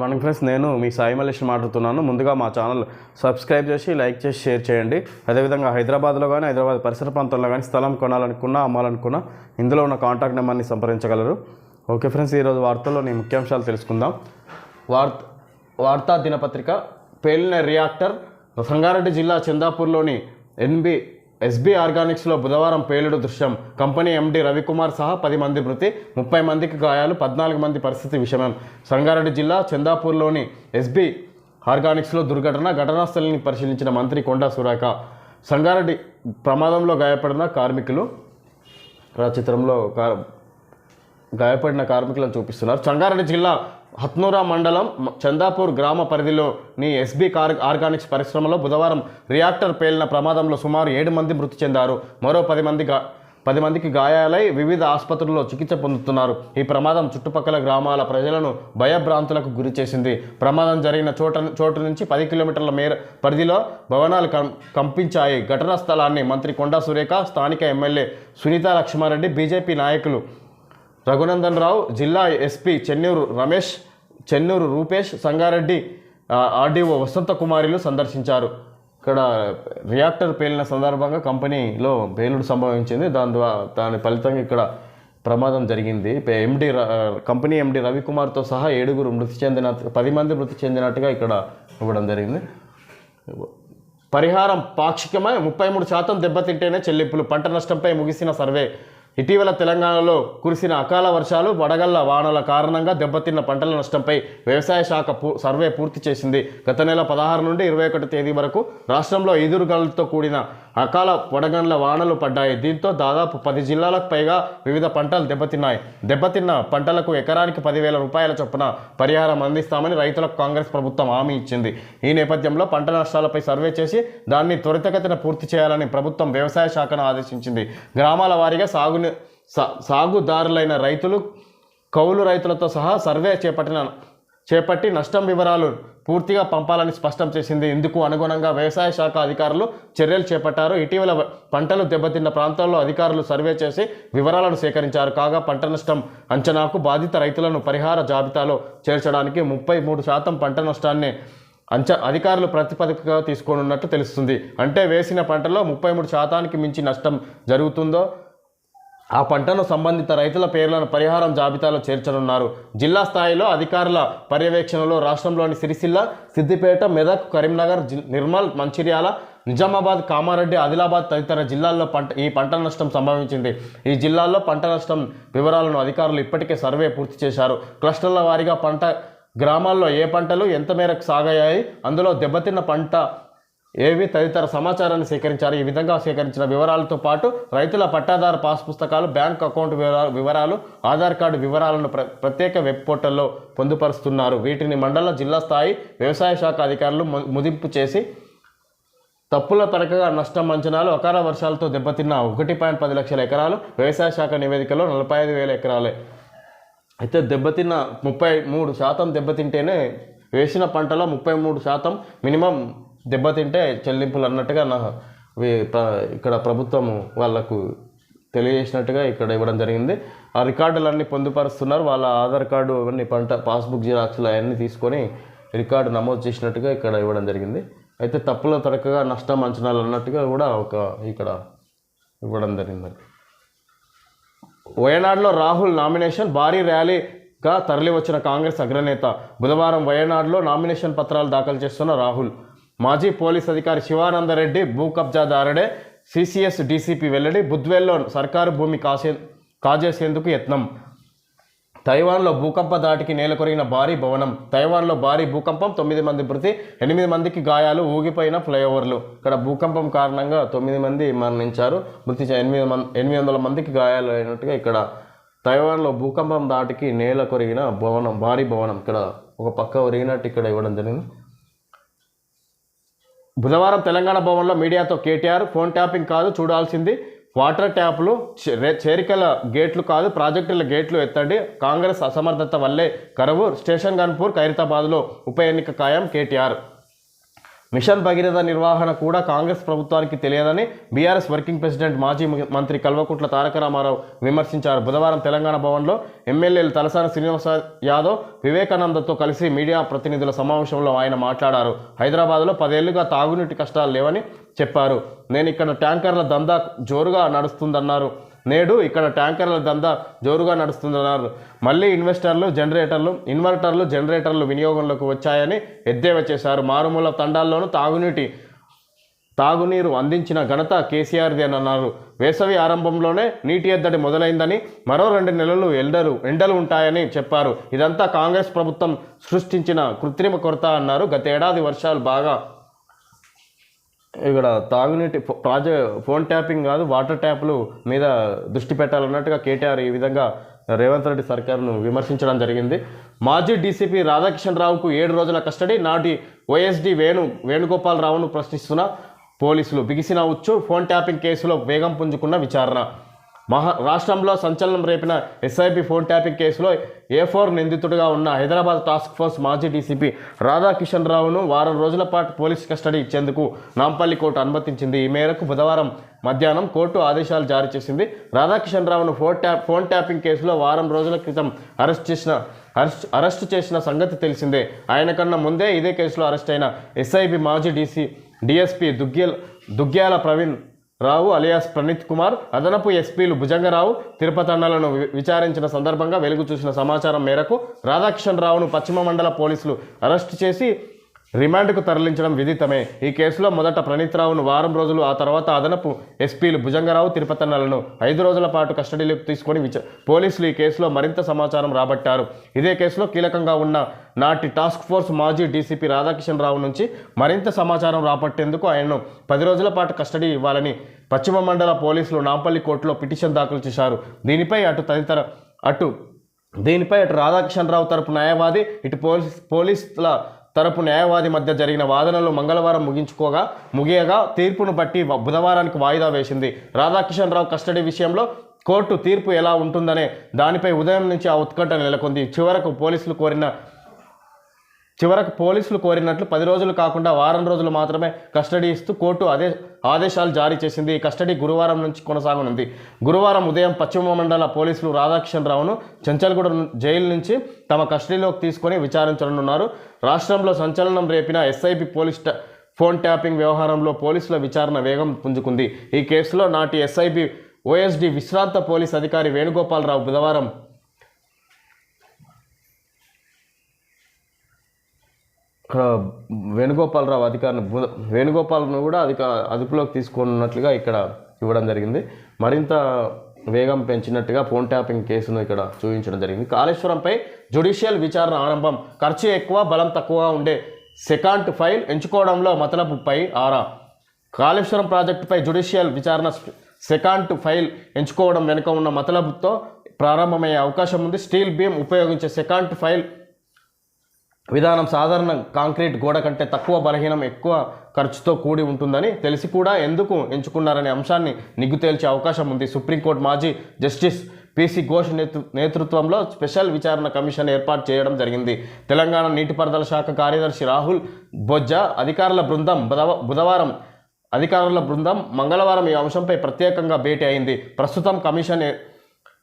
మనం ఫ్రెండ్స్ నేను మీ సాయి మలేష్ మాట్లాడుతున్నాను. ముందుగా మా ఛానల్ సబ్స్క్రైబ్ చేసి లైక్ చేసి షేర్ చేయండి. అదేవిధంగా హైదరాబాద్లో కానీ హైదరాబాద్ పరిసర ప్రాంతంలో కానీ స్థలం కొనాలనుకున్నా అమ్మాలనుకున్నా ఇందులో ఉన్న కాంటాక్ట్ నెంబర్ని సంప్రదించగలరు. ఓకే ఫ్రెండ్స్ ఈరోజు వార్తల్లోని ముఖ్యాంశాలు తెలుసుకుందాం. వార్త వార్తా దినపత్రిక పేలిన రియాక్టర్ సంగారెడ్డి జిల్లా చందాపూర్లోని ఎన్బి ఎస్బీ ఆర్గానిక్స్లో బుధవారం పేలుడు దృశ్యం. కంపెనీ ఎండి రవికుమార్ సహా పది మంది మృతి ముప్పై మందికి గాయాలు పద్నాలుగు మంది పరిస్థితి విషమం. సంగారెడ్డి జిల్లా చందాపూర్లోని ఎస్బీ ఆర్గానిక్స్లో దుర్ఘటన ఘటనా స్థలిని పరిశీలించిన మంత్రి కొండా సురేఖ. సంగారెడ్డి ప్రమాదంలో గాయపడిన కార్మికులు చిత్రంలో కా- గాయపడిన కార్మికులను చూపిస్తున్నారు. సంగారెడ్డి జిల్లా హత్నూరా మండలం చందాపూర్ గ్రామ పరిధిలోని ఎస్బీ కార్ ఆర్గానిక్స్ పరిశ్రమలో బుధవారం రియాక్టర్ పేలిన ప్రమాదంలో సుమారు ఏడు మంది మృతి చెందారు. మరో పది మంది గా పది మందికి గాయాలై వివిధ ఆసుపత్రుల్లో చికిత్స పొందుతున్నారు. ఈ ప్రమాదం చుట్టుపక్కల గ్రామాల ప్రజలను భయభ్రాంతులకు గురి చేసింది. ప్రమాదం జరిగిన చోట చోటు నుంచి పది కిలోమీటర్ల మేర పరిధిలో భవనాలు కం కంపించాయి. ఘటనా స్థలాన్ని మంత్రి కొండా సురేఖ స్థానిక ఎమ్మెల్యే సునీత లక్ష్మారెడ్డి బీజేపీ నాయకులు రఘునందన్ రావు జిల్లా ఎస్పీ చెన్నూరు రమేష్ చెన్నూరు రూపేష్ సంగారెడ్డి ఆర్డీఓ వసంత కుమారిలు సందర్శించారు. ఇక్కడ రియాక్టర్ పేలిన సందర్భంగా కంపెనీలో పేలుడు సంభవించింది. దాని ద్వారా దాని ఫలితంగా ఇక్కడ ప్రమాదం జరిగింది. ఎండి కంపెనీ ఎండి రవికుమార్తో సహా ఏడుగురు మృతి చెందిన పది మంది మృతి చెందినట్టుగా ఇక్కడ ఇవ్వడం జరిగింది. పరిహారం పాక్షికమై ముప్పై మూడు శాతం దెబ్బతింటేనే చెల్లింపులు. పంట నష్టంపై ముగిసిన సర్వే ఇటీవల తెలంగాణలో కురిసిన అకాల వర్షాలు వడగళ్ళ వానల కారణంగా దెబ్బతిన్న పంటల నష్టంపై వ్యవసాయ శాఖ పూ సర్వే పూర్తి చేసింది. గత నెల పదహారు నుండి ఇరవై ఒకటి తేదీ వరకు రాష్ట్రంలో ఎదురుగాలతో కూడిన అకాల వడగండ్ల వానలు పడ్డాయి. దీంతో దాదాపు పది జిల్లాలకు పైగా వివిధ పంటలు దెబ్బతిన్నాయి. దెబ్బతిన్న పంటలకు ఎకరానికి పదివేల రూపాయల చొప్పున పరిహారం అందిస్తామని రైతులకు కాంగ్రెస్ ప్రభుత్వం హామీ ఇచ్చింది. ఈ నేపథ్యంలో పంట నష్టాలపై సర్వే చేసి దాన్ని త్వరితగతిన పూర్తి చేయాలని ప్రభుత్వం వ్యవసాయ శాఖను ఆదేశించింది. గ్రామాల వారీగా సాగుని సా- సాగుదారులైన రైతులు కౌలు రైతులతో సహా సర్వే చేపట్టిన చేపట్టి నష్టం వివరాలు పూర్తిగా పంపాలని స్పష్టం చేసింది. ఇందుకు అనుగుణంగా వ్యవసాయ శాఖ అధికారులు చర్యలు చేపట్టారు. ఇటీవల పంటలు దెబ్బతిన్న ప్రాంతాల్లో అధికారులు సర్వే చేసి వివరాలను సేకరించారు. కాగా పంట నష్టం అంచనాకు బాధిత రైతులను పరిహార జాబితాలో చేర్చడానికి ముప్పై మూడు శాతం పంట నష్టాన్ని అంచ అధికారులు ప్రతిపదికగా తీసుకోనున్నట్టు తెలుస్తుంది. అంటే వేసిన పంటలో ముప్పై మూడు శాతానికి మించి నష్టం జరుగుతుందో ఆ పంటను సంబంధిత రైతుల పేర్లను పరిహారం జాబితాలో చేర్చనున్నారు. జిల్లా స్థాయిలో అధికారుల పర్యవేక్షణలో రాష్ట్రంలోని సిరిసిల్ల సిద్దిపేట మెదక్ కరీంనగర్ నిర్మల్ మంచిర్యాల నిజామాబాద్ కామారెడ్డి ఆదిలాబాద్ తదితర జిల్లాల్లో పంట ఈ పంట నష్టం సంభవించింది. ఈ జిల్లాల్లో పంట నష్టం వివరాలను అధికారులు ఇప్పటికే సర్వే పూర్తి చేశారు. క్లస్టర్ల వారీగా పంట గ్రామాల్లో ఏ పంటలు ఎంత మేరకు సాగాయి అందులో దెబ్బతిన్న పంట ఏవి తదితర సమాచారాన్ని సేకరించారు ఈ విధంగా సేకరించిన వివరాలతో పాటు రైతుల పట్టాదారు పాస్ పుస్తకాలు బ్యాంక్ అకౌంట్ వివరాలు వివరాలు ఆధార్ కార్డు వివరాలను ప్ర ప్రత్యేక వెబ్ పోర్టల్లో పొందుపరుస్తున్నారు. వీటిని మండల జిల్లా స్థాయి వ్యవసాయ శాఖ అధికారులు ముదింపు చేసి తప్పుల పరకగా నష్టం అంచనాలు అకాల వర్షాలతో దెబ్బతిన్న ఒకటి పాయింట్ పది లక్షల ఎకరాలు వ్యవసాయ శాఖ నివేదికలో నలభై ఐదు వేల ఎకరాలే. అయితే దెబ్బతిన్న ముప్పై మూడు శాతం దెబ్బతింటేనే వేసిన పంటలో ముప్పై మూడు శాతం మినిమం దెబ్బతింటే చెల్లింపులు అన్నట్టుగా నా ఇక్కడ ప్రభుత్వం వాళ్ళకు తెలియజేసినట్టుగా ఇక్కడ ఇవ్వడం జరిగింది. ఆ రికార్డులన్నీ పొందుపరుస్తున్నారు. వాళ్ళ ఆధార్ కార్డు అవన్నీ పంట పాస్బుక్ జిరాక్స్లు అవన్నీ తీసుకొని రికార్డు నమోదు చేసినట్టుగా ఇక్కడ ఇవ్వడం జరిగింది. అయితే తప్పుల తడకగా నష్టం అంచనాలు అన్నట్టుగా కూడా ఒక ఇక్కడ ఇవ్వడం జరిగింది వయనాడులో రాహుల్ నామినేషన్ భారీ ర్యాలీగా తరలివచ్చిన కాంగ్రెస్ అగ్రనేత బుధవారం వయనాడులో నామినేషన్ పత్రాలు దాఖలు చేస్తున్న రాహుల్. మాజీ పోలీస్ అధికారి శివానందరెడ్డి భూ కబ్జాదారుడే సిసిఎస్ డీసీపీ వెల్లడి బుద్వేల్లో సర్కారు భూమి కాసే కాజేసేందుకు యత్నం. తైవాన్లో భూకంప దాటికి నేలకొరిగిన భారీ భవనం. తైవాన్లో భారీ భూకంపం తొమ్మిది మంది మృతి ఎనిమిది మందికి గాయాలు ఊగిపోయిన ఫ్లైఓవర్లు. ఇక్కడ భూకంపం కారణంగా తొమ్మిది మంది మరణించారు. మృతి ఎనిమిది మంది ఎనిమిది వందల మందికి గాయాలు అయినట్టుగా ఇక్కడ తైవాన్లో భూకంపం దాటికి నేల కొరిగిన భవనం భారీ భవనం. ఇక్కడ ఒక పక్క ఒరిగినట్టు ఇక్కడ ఇవ్వడం జరిగింది. బుధవారం తెలంగాణ భవన్లో మీడియాతో కేటీఆర్ ఫోన్ ట్యాపింగ్ కాదు చూడాల్సింది. వాటర్ ట్యాప్లు చేరికల గేట్లు కాదు ప్రాజెక్టుల గేట్లు ఎత్తండి. కాంగ్రెస్ అసమర్థత వల్లే కరువు. స్టేషన్ గన్పూర్ ఖైరతాబాద్లో ఉప ఎన్నిక ఖాయం కేటీఆర్. మిషన్ భగీరథ నిర్వహణ కూడా కాంగ్రెస్ ప్రభుత్వానికి తెలియదని బీఆర్ఎస్ వర్కింగ్ ప్రెసిడెంట్ మాజీ మంత్రి కల్వకుంట్ల తారక రామారావు విమర్శించారు. బుధవారం తెలంగాణ భవన్లో ఎమ్మెల్యేలు తలసాని శ్రీనివాస యాదవ్ వివేకానందతో కలిసి మీడియా ప్రతినిధుల సమావేశంలో ఆయన మాట్లాడారు. హైదరాబాద్లో పదేళ్ళుగా తాగునీటి కష్టాలు లేవని చెప్పారు. నేను ఇక్కడ ట్యాంకర్ల దందా జోరుగా నడుస్తుందన్నారు. నేడు ఇక్కడ ట్యాంకర్ల దందా జోరుగా నడుస్తుందన్నారు. మళ్ళీ ఇన్వెస్టర్లు జనరేటర్లు ఇన్వర్టర్లు జనరేటర్లు వినియోగంలోకి వచ్చాయని ఎద్దేవా చేశారు. మారుమూల తండాల్లోనూ తాగునీటి తాగునీరు అందించిన ఘనత కేసీఆర్ది అని అన్నారు. వేసవి ఆరంభంలోనే నీటి ఎద్దడి మొదలైందని మరో రెండు నెలలు ఎండలు ఎండలు ఉంటాయని చెప్పారు. ఇదంతా కాంగ్రెస్ ప్రభుత్వం సృష్టించిన కృత్రిమ కొరత అన్నారు. గతేడాది వర్షాలు బాగా ఇక్కడ తాగునీటి ప్రాజెక్ట్ ప్రాజె ఫోన్ ట్యాపింగ్ కాదు వాటర్ ట్యాప్లు మీద దృష్టి పెట్టాలన్నట్టుగా కేటీఆర్ ఈ విధంగా రేవంత్ రెడ్డి సర్కార్ను విమర్శించడం జరిగింది. మాజీ డీసీపీ రాధాకిషన్రావుకు ఏడు రోజుల కస్టడీ నాటి ఓఎస్డి వేణు వేణుగోపాల్ రావును ప్రశ్నిస్తున్న పోలీసులు బిగిసిన ఉచ్చు ఫోన్ ట్యాపింగ్ కేసులో వేగం పుంజుకున్న విచారణ. మహా రాష్ట్రంలో సంచలనం రేపిన ఎస్ఐపి ఫోన్ ట్యాపింగ్ కేసులో ఏ ఫోర్ నిందితుడిగా ఉన్న హైదరాబాద్ టాస్క్ ఫోర్స్ మాజీ డీసీపీ రాధాకిషన్ రావును వారం రోజుల పాటు పోలీస్ కస్టడీ ఇచ్చేందుకు నాంపల్లి కోర్టు అనుమతించింది. ఈ మేరకు బుధవారం మధ్యాహ్నం కోర్టు ఆదేశాలు జారీ చేసింది. రాధాకిషన్ రావును ఫోన్ ట్యాప్ ఫోన్ ట్యాపింగ్ కేసులో వారం రోజుల క్రితం అరెస్ట్ చేసిన అరెస్ట్ అరెస్ట్ చేసిన సంగతి తెలిసిందే. ఆయన కన్నా ముందే ఇదే కేసులో అరెస్ట్ అయిన ఎస్ఐబి మాజీ DC DSP Duggyala Duggyala Praveen Rao alias Praneeth Kumar అదనపు ఎస్పీలు భుజంగరావు తిరుపతి విచారించిన సందర్భంగా వెలుగు చూసిన సమాచారం మేరకు రాధాకిషన్ రావును పశ్చిమ మండల పోలీసులు అరెస్టు చేసి రిమాండ్కు తరలించడం విదితమే. ఈ కేసులో మొదట ప్రణీత్ రావును వారం రోజులు ఆ తర్వాత అదనపు ఎస్పీలు భుజంగరావు తిరుపతన్నలను ఐదు రోజుల పాటు కస్టడీలోకి తీసుకొని విచ పోలీసులు ఈ కేసులో మరింత సమాచారం రాబట్టారు. ఇదే కేసులో కీలకంగా ఉన్న నాటి టాస్క్ ఫోర్స్ మాజీ డీసీపీ రాధాకిషన్ రావు నుంచి మరింత సమాచారం రాబట్టేందుకు ఆయనను పది రోజుల పాటు కస్టడీ ఇవ్వాలని పశ్చిమ మండల పోలీసులు నాంపల్లి కోర్టులో పిటిషన్ దాఖలు చేశారు. దీనిపై అటు తదితర అటు దీనిపై అటు రాధాకిషన్ రావు తరపు న్యాయవాది ఇటు పోలీస్ పోలీసుల తరపు న్యాయవాది మధ్య జరిగిన వాదనలు మంగళవారం ముగించుకోగా ముగియగా తీర్పును బట్టి బుధవారానికి వాయిదా వేసింది. రాధాకిషన్ రావు కస్టడీ విషయంలో కోర్టు తీర్పు ఎలా ఉంటుందనే దానిపై ఉదయం నుంచి ఆ ఉత్కంఠ నెలకొంది. చివరకు పోలీసులు కోరిన చివరకు పోలీసులు కోరినట్లు పది రోజులు కాకుండా వారం రోజులు మాత్రమే కస్టడీ ఇస్తూ కోర్టు అదే ఆదేశాలు జారీ చేసింది. ఈ కస్టడీ గురువారం నుంచి కొనసాగనుంది. గురువారం ఉదయం పశ్చిమ మండల పోలీసులు రాధాకిషన్ రావును చెంచల్గూడ జైలు నుంచి తమ కస్టడీలోకి తీసుకొని విచారించనున్నారు. రాష్ట్రంలో సంచలనం రేపిన ఎస్ఐపి పోలీస్ ఫోన్ ట్యాపింగ్ వ్యవహారంలో పోలీసుల విచారణ వేగం పుంజుకుంది. ఈ కేసులో నాటి ఎస్ఐబి ఓఎస్డి విశ్రాంత పోలీస్ అధికారి వేణుగోపాలరావు బుధవారం వేణుగోపాలరావు అధికారిని వేణుగోపాల్ను కూడా అధిక అదుపులోకి తీసుకున్నట్లుగా ఇక్కడ ఇవ్వడం జరిగింది. మరింత వేగం పెంచినట్టుగా ఫోన్ ట్యాపింగ్ కేసును ఇక్కడ చూపించడం జరిగింది. కాళేశ్వరంపై జ్యుడిషియల్ విచారణ ఆరంభం. ఖర్చు ఎక్కువ బలం తక్కువగా ఉండే సెకాండ్ ఫైల్ ఎంచుకోవడంలో మతలబుపై ఆరా. కాళేశ్వరం ప్రాజెక్టుపై జ్యుడిషియల్ విచారణ సెకాండ్ ఫైల్ ఎంచుకోవడం వెనుక ఉన్న మతలబుతో ప్రారంభమయ్యే అవకాశం ఉంది. స్టీల్ బీమ్ ఉపయోగించే సెకాండ్ ఫైల్ విధానం సాధారణ కాంక్రీట్ గోడ కంటే తక్కువ బలహీనం ఎక్కువ ఖర్చుతో కూడి ఉంటుందని తెలిసి కూడా ఎందుకు ఎంచుకున్నారనే అంశాన్ని నిగ్గు తేల్చే అవకాశం ఉంది. సుప్రీంకోర్టు మాజీ జస్టిస్ పిసి ఘోష్ నేతృ నేతృత్వంలో స్పెషల్ విచారణ కమిషన్ ఏర్పాటు చేయడం జరిగింది. తెలంగాణ నీటిపారుదల శాఖ కార్యదర్శి రాహుల్ బొజ్జా అధికారుల బృందం బుధవ- బుధవారం అధికారుల బృందం మంగళవారం ఈ అంశంపై ప్రత్యేకంగా భేటీ అయింది. ప్రస్తుతం కమిషన్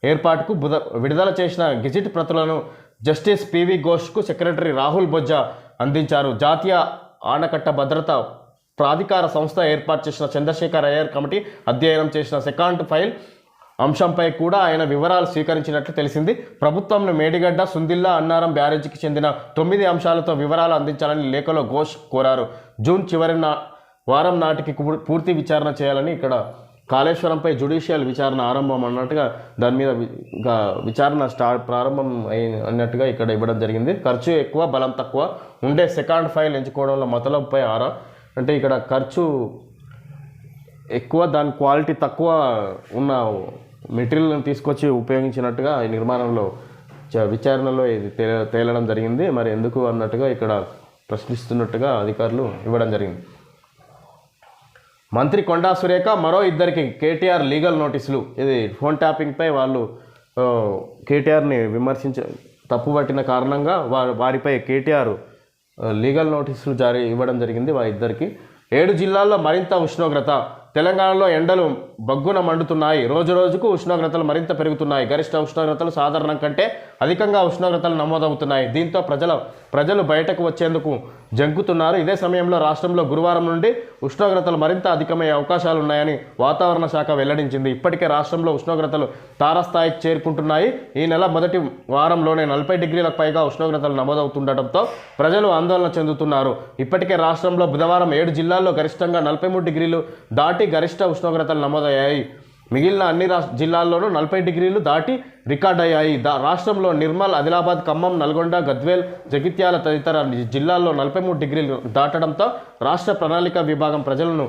ఏర్పాటుకు బుధ విడుదల చేసిన గెజిట్ ప్రతులను జస్టిస్ పివి ఘోష్కు సెక్రటరీ రాహుల్ బొజ్జా అందించారు. జాతీయ ఆనకట్ట భద్రత ప్రాధికార సంస్థ ఏర్పాటు చేసిన చంద్రశేఖర్ అయ్యర్ కమిటీ అధ్యయనం చేసిన సెకండ్ ఫైల్ అంశంపై కూడా ఆయన వివరాలు స్వీకరించినట్లు తెలిసింది. ప్రభుత్వంను మేడిగడ్డ సుందిల్లా అన్నారం బ్యారేజీకి చెందిన తొమ్మిది అంశాలతో వివరాలు అందించాలని లేఖలో ఘోష్ కోరారు. జూన్ చివరి నా వారం నాటికి పూర్తి విచారణ చేయాలని ఇక్కడ కాళేశ్వరంపై జుడిషియల్ విచారణ ఆరంభం అన్నట్టుగా దాని మీద విచారణ స్టార్ట్ ప్రారంభం అయి అన్నట్టుగా ఇక్కడ ఇవ్వడం జరిగింది. ఖర్చు ఎక్కువ బలం తక్కువ. ఉండే సెకండ్ ఫైల్ ఎంచుకోవడంలో మతలబుపై ఆరా అంటే ఇక్కడ ఖర్చు ఎక్కువ దాని క్వాలిటీ తక్కువ ఉన్న మెటీరియల్ని తీసుకొచ్చి ఉపయోగించినట్టుగా ఈ నిర్మాణంలో విచారణలో ఇది తే తేలడం జరిగింది. మరి ఎందుకు అన్నట్టుగా ఇక్కడ ప్రశ్నిస్తున్నట్టుగా అధికారులు ఇవ్వడం జరిగింది. మంత్రి కొండా సురేఖ మరో ఇద్దరికి కేటీఆర్ లీగల్ నోటీసులు. ఇది ఫోన్ ట్యాపింగ్పై వాళ్ళు కేటీఆర్ని విమర్శించ తప్పుపట్టిన కారణంగా వారి వారిపై కేటీఆర్ లీగల్ నోటీసులు జారీ ఇవ్వడం జరిగింది వారి ఇద్దరికి. ఏడు జిల్లాల్లో మరింత ఉష్ణోగ్రత. తెలంగాణలో ఎండలు బగ్గున మండుతున్నాయి. రోజు రోజుకు ఉష్ణోగ్రతలు మరింత పెరుగుతున్నాయి. గరిష్ట ఉష్ణోగ్రతలు సాధారణం కంటే అధికంగా ఉష్ణోగ్రతలు నమోదవుతున్నాయి. దీంతో ప్రజల ప్రజలు బయటకు వచ్చేందుకు జంకుతున్నారు. ఇదే సమయంలో రాష్ట్రంలో గురువారం నుండి ఉష్ణోగ్రతలు మరింత అధికమయ్యే అవకాశాలు ఉన్నాయని వాతావరణ శాఖ వెల్లడించింది. ఇప్పటికే రాష్ట్రంలో ఉష్ణోగ్రతలు తారస్థాయికి చేరుకుంటున్నాయి. ఈ నెల మొదటి వారంలోనే నలభై డిగ్రీలకు పైగా ఉష్ణోగ్రతలు నమోదవుతుండటంతో ప్రజలు ఆందోళన చెందుతున్నారు. ఇప్పటికే రాష్ట్రంలో బుధవారం ఏడు జిల్లాల్లో గరిష్టంగా నలభై మూడు డిగ్రీలు దాటి గరిష్ట ఉష్ణోగ్రతలు నమోదయ్యాయి. మిగిలిన అన్ని రాష్ట్ర జిల్లాల్లోనూ నలభై డిగ్రీలు దాటి రికార్డ్ అయ్యాయి. దా రాష్ట్రంలో నిర్మల్ ఆదిలాబాద్ ఖమ్మం నల్గొండ గద్వేల్ జగిత్యాల తదితర జిల్లాల్లో నలభై మూడు డిగ్రీలు దాటడంతో రాష్ట్ర ప్రణాళిక విభాగం ప్రజలను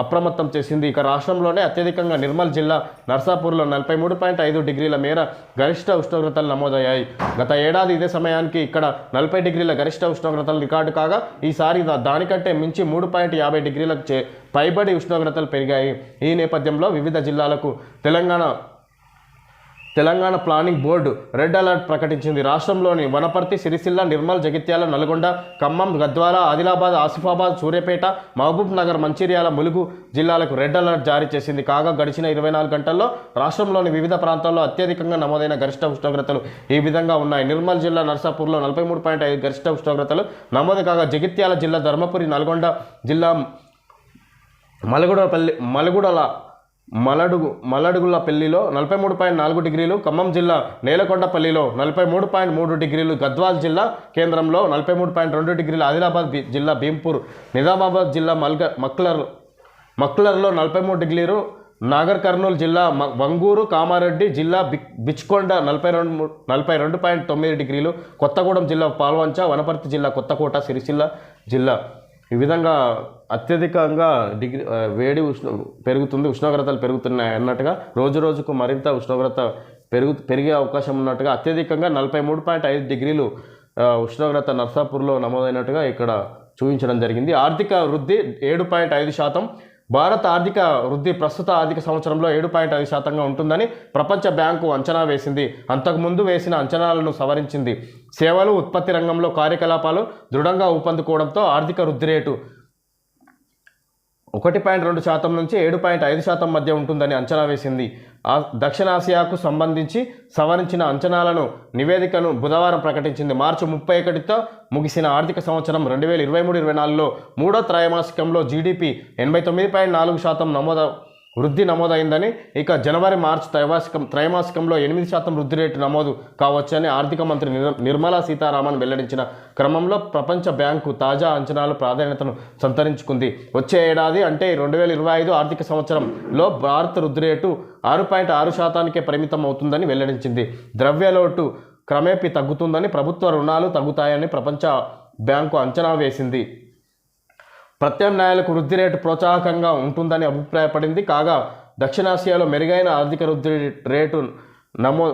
అప్రమత్తం చేసింది. ఇక రాష్ట్రంలోనే అత్యధికంగా నిర్మల్ జిల్లా నర్సాపూర్లో నలభై మూడు పాయింట్ ఐదు డిగ్రీల మేర గరిష్ట ఉష్ణోగ్రతలు నమోదయ్యాయి. గత ఏడాది ఇదే సమయానికి ఇక్కడ నలభై డిగ్రీల గరిష్ట ఉష్ణోగ్రతలు రికార్డు కాగా ఈసారి దానికంటే మించి మూడు పాయింట్ యాభై డిగ్రీలకు చే పైబడి ఉష్ణోగ్రతలు పెరిగాయి. ఈ నేపథ్యంలో వివిధ జిల్లాలకు Telangana Telangana planning board red alert ప్రకటించింది. రాష్ట్రంలోని వనపర్తి సిరిసిల్ల నిర్మల్ జగిత్యాల నల్గొండ ఖమ్మం గద్వాల ఆదిలాబాద్ ఆసిఫాబాద్ సూర్యాపేట మహబూబ్ నగర్ మంచిర్యాల ములుగు జిల్లాలకు రెడ్ అలర్ట్ జారీ చేసింది. కాగా గడిచిన ఇరవై నాలుగు గంటల్లో రాష్ట్రంలోని వివిధ ప్రాంతాల్లో అత్యధికంగా నమోదైన గరిష్ట ఉష్ణోగ్రతలు ఈ విధంగా ఉన్నాయి. నిర్మల్ జిల్లా నర్సాపూర్లో నలభై మూడు పాయింట్ ఐదు గరిష్ట ఉష్ణోగ్రతలు నమోదు. కాగా జగిత్యాల జిల్లా ధర్మపురి నల్గొండ జిల్లా మలగూడపల్లి మలగూడల మలడుగు మలడుగులపల్లిలో నలభై మూడు పాయింట్ నాలుగు డిగ్రీలు ఖమ్మం జిల్లా నేలకొండపల్లిలో నలభై మూడు పాయింట్ మూడు డిగ్రీలు గద్వాల్ జిల్లా కేంద్రంలో నలభై మూడు పాయింట్ రెండు డిగ్రీలు ఆదిలాబాద్ జిల్లా భీంపూర్ నిజామాబాద్ జిల్లా మల్గ మక్లర్ మక్లర్లో నలభై మూడు డిగ్రీలు నాగర్ కర్నూలు జిల్లా వంగూరు కామారెడ్డి జిల్లా బి- బిచ్కొండ నలభై రెండు నలభై రెండు పాయింట్ తొమ్మిది డిగ్రీలు కొత్తగూడెం జిల్లా పాల్వంచ వనపర్తి జిల్లా కొత్తకోట సిరిసిల్ల జిల్లా. ఈ విధంగా అత్యధికంగా డిగ్రీ వేడి ఉష్ణ పెరుగుతుంది ఉష్ణోగ్రతలు పెరుగుతున్నాయి అన్నట్టుగా రోజు రోజుకు మరింత ఉష్ణోగ్రత పెరుగు పెరిగే అవకాశం ఉన్నట్టుగా అత్యధికంగా నలభై మూడు పాయింట్ ఐదు డిగ్రీలు ఉష్ణోగ్రత నర్సాపూర్లో నమోదైనట్టుగా ఇక్కడ చూపించడం జరిగింది. ఆర్థిక వృద్ధి ఏడు పాయింట్ ఐదు శాతం భారత ఆర్థిక వృద్ధి ప్రస్తుత ఆర్థిక సంవత్సరంలో ఏడు పాయింట్ ఐదు శాతంగా ఉంటుందని ప్రపంచ బ్యాంకు అంచనా వేసింది. అంతకుముందు వేసిన అంచనాలను సవరించింది. సేవలు ఉత్పత్తి రంగంలో కార్యకలాపాలు దృఢంగా ఊపందుకోవడంతో ఆర్థిక వృద్ధి రేటు ఒకటి పాయింట్ రెండు శాతం నుంచి ఏడు పాయింట్ ఐదు శాతం మధ్య ఉంటుందని అంచనా వేసింది. ఆ దక్షిణాసియాకు సంబంధించి సవరించిన అంచనాలను నివేదికను బుధవారం ప్రకటించింది. మార్చి ముప్పై ఒకటితో ముగిసిన ఆర్థిక సంవత్సరం రెండు వేల ఇరవై మూడు ఇరవై నాలుగులో మూడో త్రైమాసికంలో జీడిపి ఎనభై తొమ్మిది పాయింట్ నాలుగు శాతం నమోద వృద్ధి నమోదైందని. ఇక జనవరి మార్చి త్రైమాసికం త్రైమాసికంలో ఎనిమిది శాతం వృద్ధి రేటు నమోదు కావచ్చని ఆర్థిక మంత్రి నిర్మలా సీతారామన్ వెల్లడించిన క్రమంలో ప్రపంచ బ్యాంకు తాజా అంచనాలు ప్రాధాన్యతను సంతరించుకుంది. వచ్చే ఏడాది అంటే రెండు వేల ఇరవై ఐదు ఆర్థిక సంవత్సరంలో భారత వృద్ధి రేటు ఆరు పాయింట్ ఆరు శాతానికే పరిమితం అవుతుందని వెల్లడించింది. ద్రవ్యలోటు క్రమేపీ తగ్గుతుందని ప్రభుత్వ రుణాలు తగ్గుతాయని ప్రపంచ బ్యాంకు అంచనా వేసింది. ప్రత్యామ్నాయాలకు వృద్ధి రేటు ప్రోత్సాహకంగా ఉంటుందని అభిప్రాయపడింది. కాగా దక్షిణాసియాలో మెరుగైన ఆర్థిక వృద్ధి రేటు నమో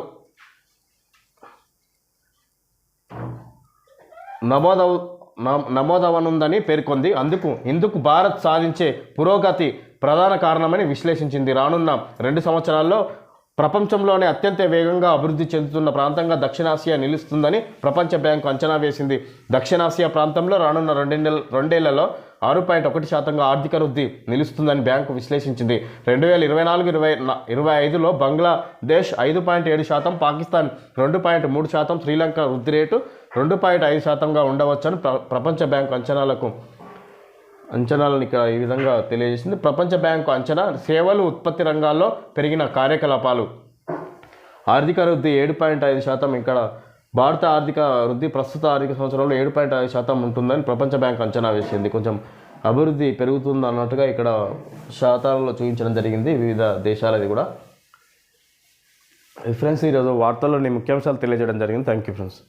నమోదవు నమోదవనుందని పేర్కొంది. అందుకు ఇందుకు భారత్ సాధించే పురోగతి ప్రధాన కారణమని విశ్లేషించింది. రానున్న రెండు సంవత్సరాల్లో ప్రపంచంలోనే అత్యంత వేగంగా అభివృద్ధి చెందుతున్న ప్రాంతంగా దక్షిణాసియా నిలుస్తుందని ప్రపంచ బ్యాంకు అంచనా వేసింది. దక్షిణాసియా ప్రాంతంలో రానున్న రెండేళ్ళ రెండేళ్ళలో ఆరు పాయింట్ ఒకటి శాతంగా ఆర్థిక వృద్ధి నిలుస్తుందని బ్యాంకు విశ్లేషించింది. రెండు వేల ఇరవై నాలుగు ఇరవై ఇరవై ఐదులో బంగ్లాదేశ్ ఐదు పాయింట్ ఏడు శాతం పాకిస్తాన్ రెండు పాయింట్ మూడు శాతం శ్రీలంక వృద్ధి రేటు రెండు పాయింట్ ఐదు శాతంగా ఉండవచ్చని ప్ర ప్రపంచ బ్యాంకు అంచనాలకు అంచనాలను ఇక్కడ ఈ విధంగా తెలియజేసింది. ప్రపంచ బ్యాంకు అంచనా సేవలు ఉత్పత్తి రంగాల్లో పెరిగిన కార్యకలాపాలు. ఆర్థిక వృద్ధి ఏడు పాయింట్ ఐదు శాతం ఇక్కడ భారత ఆర్థిక వృద్ధి ప్రస్తుత ఆర్థిక సంవత్సరంలో ఏడు పాయింట్ ఐదు శాతం ఉంటుందని ప్రపంచ బ్యాంక్ అంచనా వేసింది. కొంచెం అభివృద్ధి పెరుగుతుంది అన్నట్టుగా ఇక్కడ శాతాలలో చూపించడం జరిగింది. వివిధ దేశాలది కూడా ఫ్రెండ్స్ ఈరోజు వార్తల్లో ముఖ్యాంశాలు తెలియజేయడం జరిగింది. Thank you friends